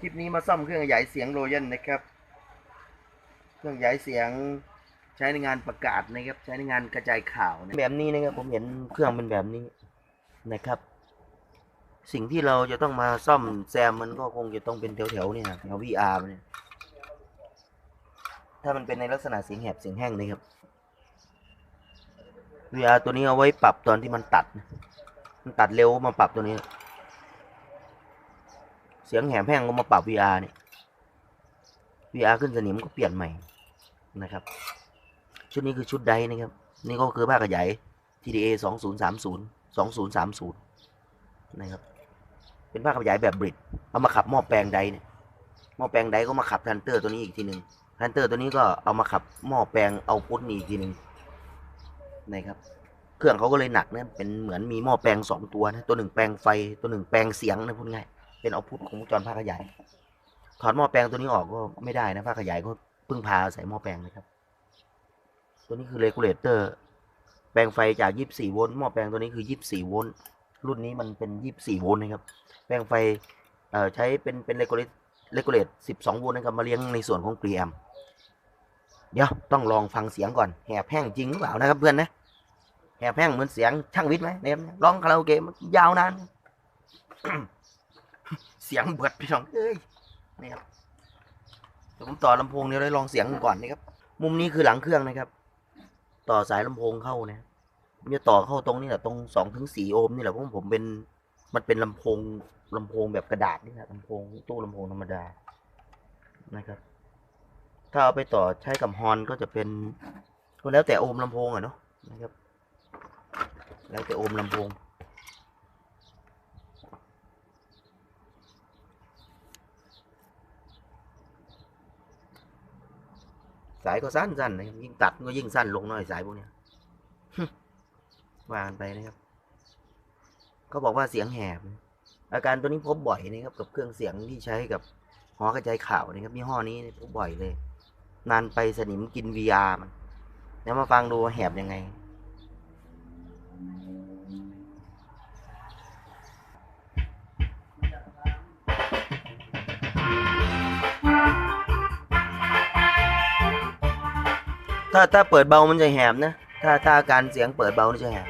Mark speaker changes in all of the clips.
Speaker 1: คลิปนี้มาซ่อมเครื่องขยายเสียงโรยันนะครับ เครื่องขยายเสียงใช้ในงานประกาศนะครับ ใช้ในงานกระจายข่าวนะแบบนี้นะครับ ผมเห็นเครื่องเป็นแบบนี้นะครับ สิ่งที่เราจะต้องมาซ่อมแซมมันก็คงจะต้องเป็นแถวๆเนี่ยแถว VR เนี่ยถ้ามันเป็นในลักษณะเสียงแหบเสียงแห้งนะครับ VR ตัวนี้เอาไว้ปรับตอนที่มันตัด มันตัดเร็วมาปรับตัวนี้ เสียงแหบแห้งก็มาปรับ VR เนี่ย VR ขึ้นสนิมก็เปลี่ยนใหม่นะครับ ชุดนี้คือชุดไดนะครับ นี่ก็คือภาคขยาย TDA 2030 2030 นะครับ เป็นภาคขยายแบบบริดเอามาขับหม้อแปลงไดเนี่ยหม้อแปลงไดก็มาขับทันเตอร์ตัวนี้อีกทีหนึ่งทันเตอร์ตัวนี้ก็เอามาขับหม้อแปลงเอาพุทนี่อีกทีหนึ่งนะครับเครื่องเขาก็เลยหนักนะเป็นเหมือนมีหม้อแปลงสองตัวนะตัวหนึ่งแปลงไฟตัวหนึ่งแปลงเสียงนะพูดง่าย เป็นเอาพุทของวงจรภาคขยาย ถอดหม้อแปลงตัวนี้ออกก็ไม่ได้นะภาคขยายก็พึ่งพาใส่หม้อแปลงนะครับ ตัวนี้คือเรกูเลเตอร์แปลงไฟจาก 24 โวลต์หม้อแปลงตัวนี้คือ 24 โวลต์รุ่นนี้มันเป็น 24 โวลต์นะครับ แปลงไฟเอ่อใช้เป็นเป็นเรกูเลตเรกูเลต12 โวลต์นะครับมาเลี้ยงในส่วนของปรีแอมเดี๋ยวต้องลองฟังเสียงก่อนแหบแห้งจริงหรือเปล่านะครับเพื่อนนะแหบแห้งเหมือนเสียงช่างวิทย์ไหมเนี่ยร้องคาราโอเกะมันยาวนาน เสียงเบิดพี่น้องเอ้ยนี่ครับเดี๋ยวผมต่อลำโพงเดี๋ยได้ลองเสียงก่อนนะครับ มุมนี้คือหลังเครื่องนะครับ ต่อสายลำโพงเข้านะผมจะต่อเข้าตรงนี้แหละตรงสองถึงสี่โอห์มนี่แหละเพราะผมเป็นมันเป็นลำโพงลำโพงแบบกระดาษนี่แหละลำโพงตู้ลำโพงธรรมดานะครับ ถ้าเอาไปต่อใช้กับฮอนก็จะเป็นก็แล้วแต่โอห์มลำโพงอะเนาะนะครับ แล้วแต่โอห์มลำโพง สายก็สั้นๆนะครับยิ่งตัดก็ยิ่งสั้นลงหน่อยสายพวกเนี้ยว่ากันไปนะครับเขาบอกว่าเสียงแหบ อาการตัวนี้พบบ่อยนะครับกับเครื่องเสียงที่ใช้กับหอกระจายข่าวนะครับยี่ห้อนี้พบบ่อยเลย นานไปสนิมกิน VR มันแล้วมาฟังดูว่าแหบยังไง ถ้าถ้าเปิดเบามันจะแหบนะ ถ้าถ้าการเสียงเปิดเบานี่จะแหบ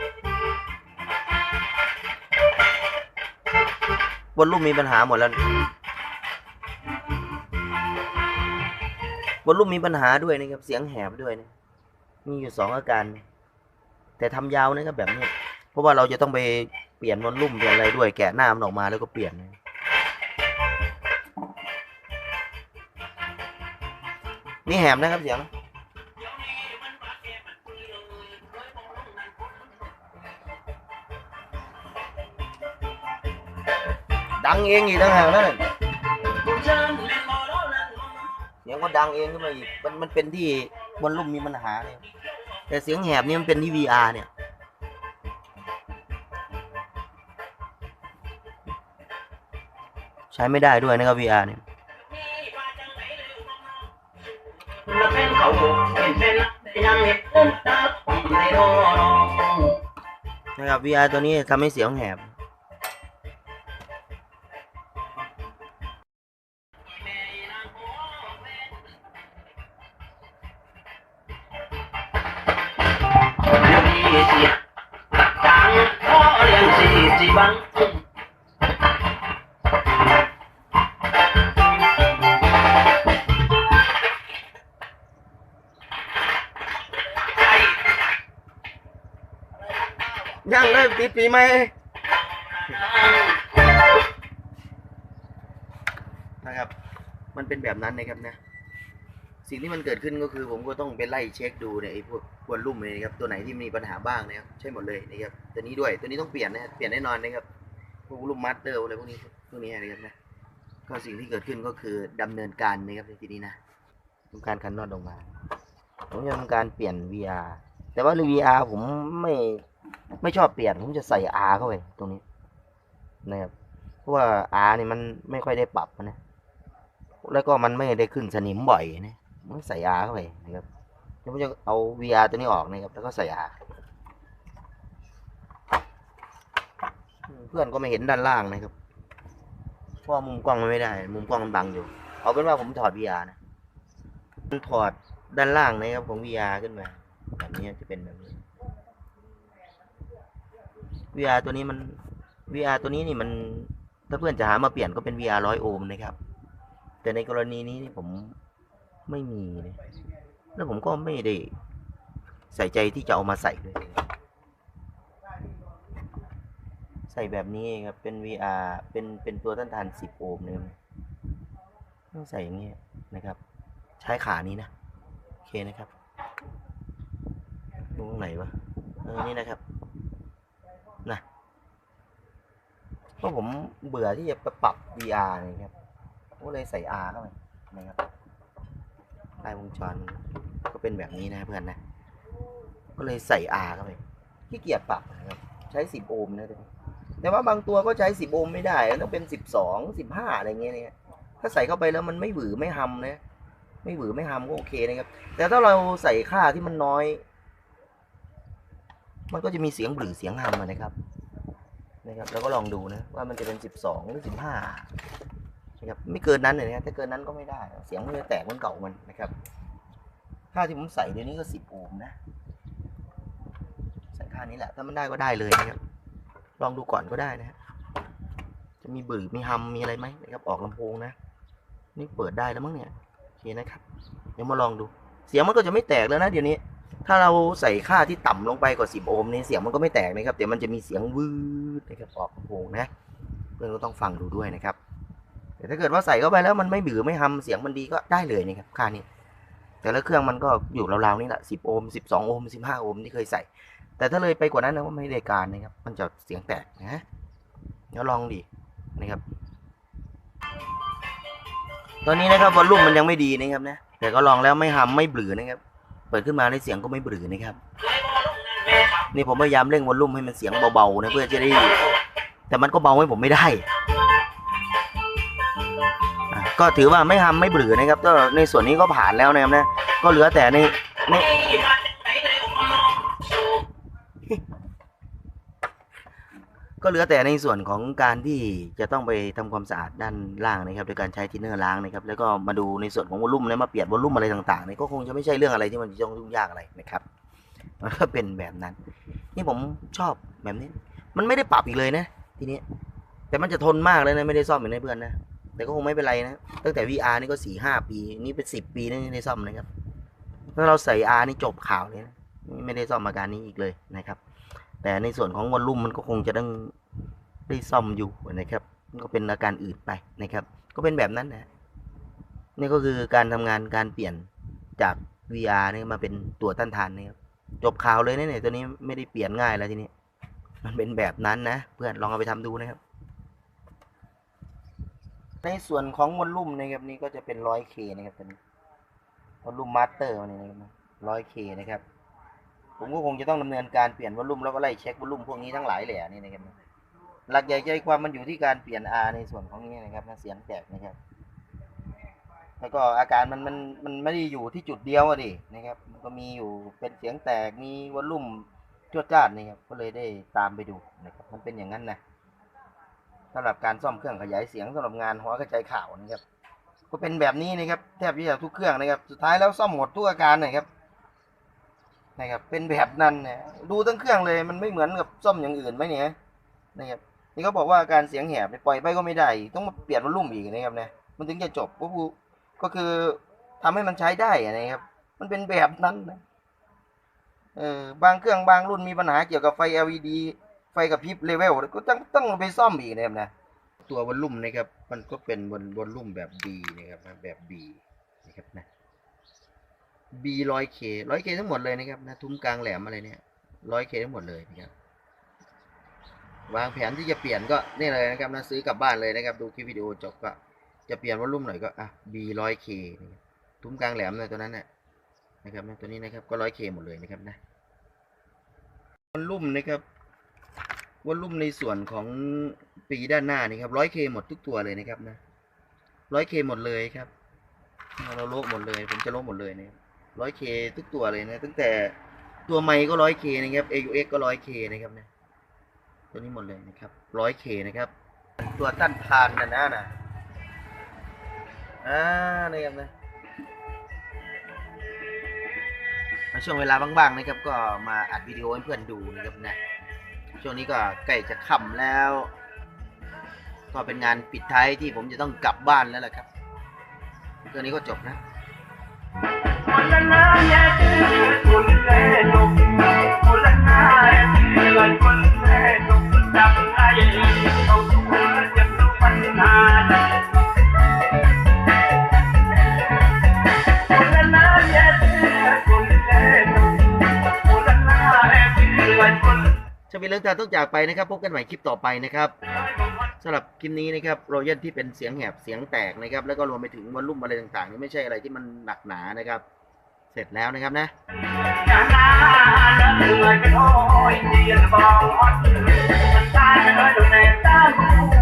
Speaker 1: บนรูปมีปัญหาหมดแล้วบนรูปมีปัญหาด้วยนะครับ เสียงแหบด้วยนะมีอยู่สองอาการ แต่ทำยาวนะครับแบบนี้ เพราะว่าเราจะต้องไปเปลี่ยนบนรุ่มเปลี่ยนอะไรด้วย แกะหน้ามันออกมาแล้วก็เปลี่ยนนะนี่แหบนะครับเสียง ดังเองอีกต่างหากนั่นนะเสียงก็ดังเองขึ้นมาอีกมันมันเป็นที่บนลุ่มมีปัญหาเนี่ยแต่เสียงแหบนี่มันเป็นที่ VR เนี่ยใช้ไม่ได้ด้วยนะครับ VR เนี่ย
Speaker 2: เนเขาเป็นเป็นยังเห็นตาในโลก
Speaker 1: นะครับ VR ตัวนี้ทำให้เสียงแหบ ปีใหม่นะครับ มันเป็นแบบนั้นนะครับนะ สิ่งที่มันเกิดขึ้นก็คือ ผมก็ต้องไปไล่เช็คดูเนี่ยไอ้พวกควนลุ่มเลยนะครับ ตัวไหนที่มีปัญหาบ้างนะครับใช่หมดเลยนะครับ ตัวนี้ด้วย ตัวนี้ต้องเปลี่ยนนะเปลี่ยนแน่นอนนะครับ พวกลุ่มมาสเตอร์อะไรพวกนี้พวกนี้นะครับนะ ก็สิ่งที่เกิดขึ้นก็คือดำเนินการนะครับในที่นี้นะทำการคันนอตออกมา ผมจะทำการเปลี่ยน VR แต่ว่า VR ผมไม่ ไม่ชอบเปลี่ยนผมจะใส่ R เข้าไปตรงนี้นะครับเพราะว่า R นี่มันไม่ค่อยได้ปรับนะ แล้วก็มันไม่ได้ขึ้นสนิมบ่อยนะมันใส่ R เข้าไปนะครับเดี๋ยวผมจะเอา VR ตัวนี้ออกนะครับ แล้วก็ใส่ R เพื่อนก็ไม่เห็นด้านล่างนะครับเพราะมุมกล้องมันไม่ได้ มุมกล้องมันบังอยู่ เอาเป็นว่าผมถอด VR นะมันถอดด้านล่างนะครับของ VR ขึ้นมาแบบนี้จะเป็นแบบนี้ VR ตัวนี้มัน VR ตัวนี้นี่มัน ถ้าเพื่อนจะหามาเปลี่ยนก็เป็น VR ร้อยโอห์มนะครับ แต่ในกรณีนี้นี่ผมไม่มีเลยแล้วผมก็ไม่ได้ใส่ใจที่จะเอามาใส่ด้วยใส่แบบนี้ครับ เป็น VR เป็นเป็นตัวต้านทาน 10 โอห์มนะครับต้องใส่อย่างนี้นะครับ ใช้ขานี้นะ โอเคนะครับตรงไหนวะเออนี่นะครับ นะเพราะผมเบื่อที่จะไปปรับ VR นะครับก็เลยใส่ R เข้าไปนะครับลายวงจรก็เป็นแบบนี้นะเพื่อนนะ ก็เลยใส่ R เข้าไปขี้เกียจปรับนะครับใช้ 10 โอห์มนะแต่แต่ว่าบางตัวก็ใช้ 10 โอห์มไม่ได้ต้องเป็น 12 15 อะไรเงี้ยเนี่ยถ้าใส่เข้าไปแล้วมันไม่หวือไม่หำนะ ไม่หวือไม่หำก็โอเคนะครับ แต่ถ้าเราใส่ค่าที่มันน้อย มันก็จะมีเสียงหรือเสียงหำอะนะครับนะครับแล้วก็ลองดูนะว่ามันจะเป็น 12 หรือ 15นะครับไม่เกินนั้นเลยนะถ้าเกินนั้นก็ไม่ได้ เสียงมันจะแตกมือนเก่ามันนะครับค่าที่ผมใส่เดี๋ยวนี้ก็ 10 โอห์มนะใส่ค่านี้แหละถ้ามันได้ก็ได้เลยนะครับลองดูก่อนก็ได้นะฮะจะมีบือมีฮัมมีอะไรไหมนะครับออกลำโพงนะ นี่เปิดได้แล้วมั้งเนี่ยโอเคนะครับ เดี๋ยวมาลองดู เสียงมันก็จะไม่แตกแล้วนะเดี๋ยวนี้ ถ้าเราใส่ค่าที่ต่ำลงไปกว่า 10 โอห์มนี่เสียงมันก็ไม่แตกนะครับ แต่มันจะมีเสียงวืดนะครับออกลำโพงนะ เพื่อนก็ต้องฟังดูด้วยนะครับ แต่ถ้าเกิดว่าใส่เข้าไปแล้วมันไม่บือไม่ฮัมเสียงมันดีก็ได้เลยนะครับค่านี้ แต่ละเครื่องมันก็อยู่ราวๆนี่แหละ 10 โอห์ม 12 โอห์ม 15 โอห์มที่เคยใส่ แต่ถ้าเลยไปกว่านั้นนะว่าไม่ได้การนะครับ มันจะเสียงแตกนะเดี๋ยวลองดินะครับ ตอนนี้นะครับวอลลุ่มมันยังไม่ดีนะครับนะ แต่ก็ลองแล้วไม่ฮัมไม่บือนะครับ เปิดขึ้นมาในเสียงก็ไม่บื้อนะครับ นี่ผมพยายามเร่งวอลลุ่มให้มันเสียงเบาๆนะเพื่อจะได้ แต่มันก็เบาให้ผมไม่ได้ก็ถือว่าไม่ทำไม่บื้อนะครับ ก็ในส่วนนี้ก็ผ่านแล้วนะครับนะ ก็เหลือแต่ในใน เหลือแต่ในส่วนของการที่จะต้องไปทำความสะอาดด้านล่างนะครับโดยการใช้ทินเนอร์ล้างนะครับแล้วก็มาดูในส่วนของวอลลุ่มแล้วมาเปลี่ยนวอลลุ่มอะไรต่างๆนี่ก็คงจะไม่ใช่เรื่องอะไรที่มันจะต้องยุ่งยากอะไรนะครับมันก็เป็นแบบนั้น นี่ผมชอบแบบนี้ มันไม่ได้ปรับอีกเลยนะ ทีนี้ แต่มันจะทนมากเลยนะไม่ได้ซ่อมเหมือนในเพื่อนนะแต่ก็คงไม่เป็นไรนะตั้งแต่ VR นี่ก็สี่ห้าปี นี่เป็นสิบปีนะที่ได้ซ่อมนะครับถ้าเราใส่ R นี่จบข่าวเลยนะไม่ได้ซ่อมอาการนี้อีกเลยนะครับ แต่ในส่วนของวอลลุ่มมันก็คงจะต้อง ได้ซ่อมอยู่นะครับ ก็เป็นอาการอื่นไปนะครับ ก็เป็นแบบนั้นนะนี่ก็คือการทำงานการเปลี่ยนจาก VR นี่มาเป็นตัวต้านทานนะครับจบข่าวเลยนะเนี่ยตัวนี้ไม่ได้เปลี่ยนง่ายแล้วทีนี้ มันเป็นแบบนั้นนะ เพื่อนลองเอาไปทำดูนะครับ ในส่วนของวอลลุ่มนะครับนี่ก็จะเป็น 100K นะครับตัวนี้วอลลุ่มมาสเตอร์นี่นะครับ 100K นะครับ ผมก็คงจะต้องดำเนินการเปลี่ยนวอลลุ่มแล้วก็ไล่เช็ควอลลุ่มพวกนี้ทั้งหลายแหล่นี่นะครับ หลักใหญ่ใจความมันอยู่ที่การเปลี่ยน R ในส่วนของนี้นะครับนะเสียงแตกนะครับ แล้วก็อาการมันมันมันไม่ได้อยู่ที่จุดเดียวอะดินะครับมันก็มีอยู่เป็นเสียงแตกมีวอลลุ่มจวดจ้าดนะครับก็เลยได้ตามไปดูนะครับมันเป็นอย่างนั้นนะสำหรับการซ่อมเครื่องขยายเสียงสำหรับงานหัวกระจายข่าวนะครับ ก็เป็นแบบนี้นะครับแทบจะทุกเครื่องนะครับ สุดท้ายแล้วซ่อมหมดทุกอาการนะครับนะครับเป็นแบบนั้นนะดูทั้งเครื่องเลยมันไม่เหมือนกับซ่อมอย่างอื่นไหมเนี่ยนะครับ นี่เขาบอกว่าอาการเสียงแหบเนี่ยปล่อยไปก็ไม่ได้ ต้องมาเปลี่ยนวอลลุ่มอีกนะครับนะมันถึงจะจบก็คือก็คือทำให้มันใช้ได้อะนะครับ มันเป็นแบบนั้นนะเออบางเครื่องบางรุ่นมีปัญหาเกี่ยวกับไฟ LED ไฟกับพริบเลเวลก็ต้องต้องไปซ่อมอีกนะครับนะตัววอลลุ่มนะครับมันก็เป็นวอลวอลลุ่มแบบ B นะครับแบบ B นะครับนะ B ร้อยเคร้อยเคทั้งหมดเลยนะครับนะทุ้มกลางแหลมอะไรเนี่ยร้อยเคทั้งหมดเลยนะครับ วางแผนที่จะเปลี่ยนก็นี่เลยนะครับนะซื้อกลับบ้านเลยนะครับ ดูคลิปวิดีโอจบก็จะเปลี่ยนวอลลุ่มหน่อยก็อะ B ร้อยเคทุ้มกลางแหลมเลยตัวนั้นนะนะครับนะตัวนี้นะครับก็ร้อยเคหมดเลยนะครับนะวอลลุ่มนะครับวอลลุ่มในส่วนของปีด้านหน้านี่ครับร้อยเคหมดทุกตัวเลยนะครับนะร้อยเคหมดเลยครับ เราลกหมดเลย ผมจะลกหมดเลยนะครับร้อยเคทุกตัวเลยนะ ตั้งแต่ตัวไมค์ก็ร้อยเคนะครับ AUX ก็ร้อยเคนะครับนะ ตัวนี้หมดเลยนะครับร้อยเคนะครับ ตัวต้านทานนะนะนะอ่านะครับนะมาช่วงเวลาบ้างๆนะครับก็มาอัดวิดีโอให้เพื่อนดูนะครับนะช่วงนี้ก็ใกล้จะค่ำแล้ว ก็เป็นงานปิดท้ายที่ผมจะต้องกลับบ้านแล้วแหละครับตัวนี้ก็จบนะ รื่งตาต้องจากไปนะครับ พบกันใหม่คลิปต่อไปนะครับสำหรับคลิปนี้นะครับรอยันที่เป็นเสียงแหบเสียงแตกนะครับ แล้วก็รวมไปถึงวอลลุ่มอะไรต่างๆนี่ไม่ใช่อะไรที่มันหนักหนานะครับ เสร็จแล้วนะครับนะ
Speaker 2: เ